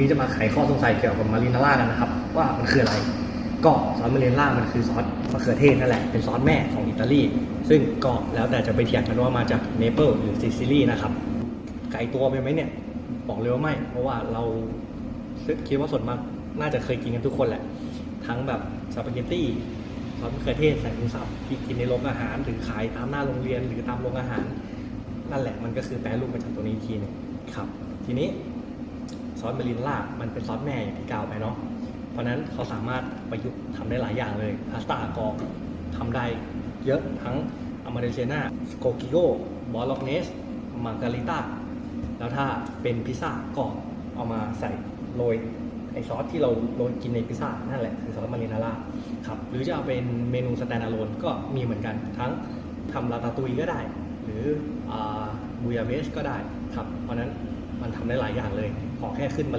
นี้จะมาไขข้อสงสัยเกี่ยวกับมารีนาร่ากันนะครับ ว่ามันคืออะไร ก็ซอสมารีนาร่ามันคือซอสมะเขือเทศนั่นแหละเป็นซอสแม่ของอิตาลี ซึ่งก็แล้วแต่จะไปเถียงกันว่ามาจากเนเปิลหรือซิซิลีนะครับไกลตัวไปไหมเนี่ยบอกเลยว่าไม่ เพราะว่าเราคิดว่าส่วนมากน่าจะเคยกินกันทุกคนแหละ ทั้งแบบสปาเกตตี้ซอสมะเขือเทศใส่หมูสับที่กินในโรงอาหารหรือขายตามหน้าโรงเรียนหรือตามโรงอาหาร นั่นแหละมันก็คือแปรรูปมาจากตัวนี้ทีนึงครับ ทีนี้ ซอสเบรินล่ามันเป็นซอสแม่อย่างที่กล่าวไปเนาะเพราะนั้นเขาสามารถประยุกต์ทำได้หลายอย่างเลยพาสต้าก็ทำได้เยอะทั้งอ m มาเดเชนาสโกกิโกบอลล็อกเนสมาการิต้าแล้วถ้าเป็นพิซซ่าก็เอามาใส่โรยไอซอสที่เราโรยกินในพิซซ่านั่นแหละคือซอสมารินาร่าครับหรือจะเอาเป็นเมนูสแตนด์อะโลนก็มีเหมือนกันทั้งทำลาตาตุยก็ได้ หรือบูยาเบสก็ได้ครับเพราะนั้นมันทำได้หลายอย่างเลยขอแค่ขึ้นมา